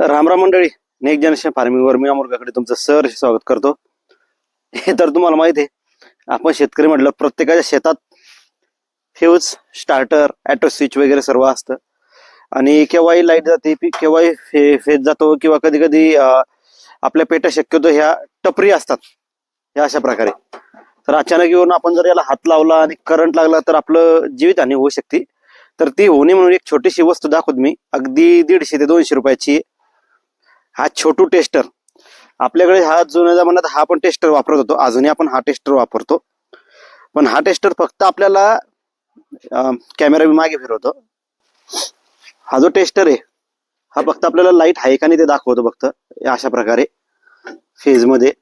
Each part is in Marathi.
रामराम मंडळी नेक जनरेशन फार्मिंगवर मी अमोरकाकडे तुमचं सर स्वागत करतो. हे तर तुम्हाला माहिती आहे आपण शेतकरी म्हटलं प्रत्येकाच्या शेतात फ्यूज स्टार्टर ॲटो स्विच वगैरे सर्व असतं. आणि केव्हाही लाइट जाते केव्हाही फे फेज जातो किंवा कधी कधी आपल्या पेट्या शक्यतो ह्या टपरी असतात. ह्या अशा प्रकारे. तर अचानक येऊन आपण जर याला हात लावला आणि करंट लागला तर आपलं जीवितहानी होऊ शकते. तर ती होणे म्हणून एक छोटीशी वस्तू दाखवत मी. अगदी दीडशे ते दोनशे रुपयाची आहे. हा छोटू टेस्टर आपल्याकडे हा जुन्या जमान्यात हा पण टेस्टर वापरत होतो. अजूनही आपण हा टेस्टर वापरतो. पण हा टेस्टर फक्त आपल्याला कॅमेरा मागे फिरवतो. हा जो टेस्टर आहे हा फक्त आपल्याला लाइट आहे का नाही ते दाखवतो फक्त अशा प्रकारे. फेजमध्ये.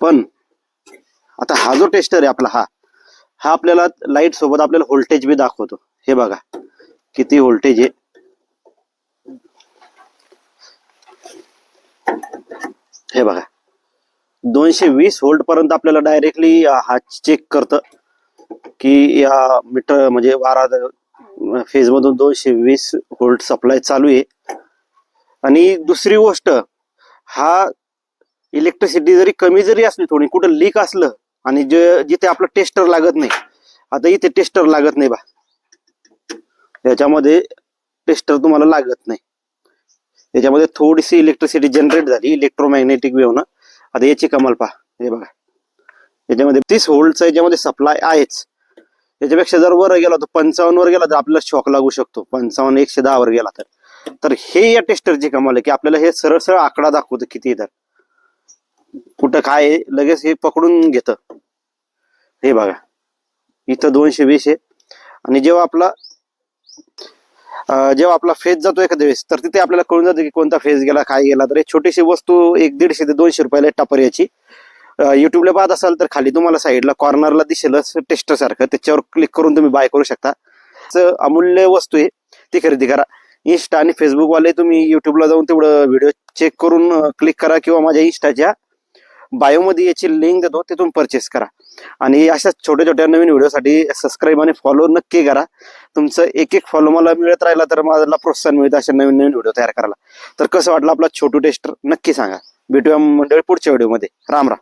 पण आता हा जो टेस्टर आहे आपला हा हा आपल्याला लाइट सोबत आपल्याला व्होल्टेज बी दाखवतो. हे बघा किती व्होल्टेज आहे. हे बघा. दोनशे वीस होल्टपर्यंत आपल्याला डायरेक्टली हा चेक करतं की या मीटर म्हणजे वारा फेज मधून दोनशे वीस होल्ट सप्लाय चालू आहे. आणि दुसरी गोष्ट हा इलेक्ट्रिसिटी जरी कमी जरी असली थोडी कुठं लीक असलं आणि जे जिथे आपलं टेस्टर लागत नाही आता इथे टेस्टर लागत नाही बा. याच्यामध्ये टेस्टर तुम्हाला लागत नाही. याच्यामध्ये थोडीशी इलेक्ट्रिसिटी जनरेट झाली इलेक्ट्रोमॅग्नेटिक वेव्हनं आता याची कमाल पहा. हे बघा. याच्यामध्ये तीस होल्डचा याच्यामध्ये सप्लाय आहेच. याच्यापेक्षा जर वर गेला तर पंचावन्न वर गेला तर आपल्याला शॉक लागू शकतो. पंचावन्न एकशे दहा वर गेला तर. तर हे या टेस्टरची कमाल आहे की आपल्याला हे सरळ सरळ आकडा दाखवतं किती तर. कुठं काय आहे, लगेच हे पकडून घेतं. हे बघा. इथं दोनशे वीस आहे आणि जेव्हा आपला जेव्हा आपला फेज जातो एखाद्या वेळेस तर तिथे आपल्याला कळून जातं की कोणता फेज गेला काय गेला. तर एक छोटीशी वस्तू एक दीडशे ते दोनशे रुपयाला टपर याची. युट्यूबला पाहत असाल तर खाली तुम्हाला साईडला कॉर्नरला दिसेल टेस्टरसारखं त्याच्यावर क्लिक करून तुम्ही बाय करू शकता. असं अमूल्य वस्तू आहे ती खरेदी करा. इन्स्टा आणि फेसबुकवाले तुम्ही युट्यूबला जाऊन तेवढं व्हिडिओ चेक करून क्लिक करा किंवा माझ्या इन्स्टाच्या बायोमध्ये याची लिंक देतो तिथून परचेस करा. आणि अशा छोट्या छोट्या नवीन व्हिडिओसाठी सबस्क्राईब आणि फॉलो नक्की करा. तुमचं एक एक फॉलो मला मिळत राहिला तर मला प्रोत्साहन मिळतं अशा नवीन नवीन व्हिडिओ तयार करायला. तर कसं वाटलं आपला छोटू टेस्टर नक्की सांगा. भेटूया मंडळी पुढच्या व्हिडिओमध्ये राम राम.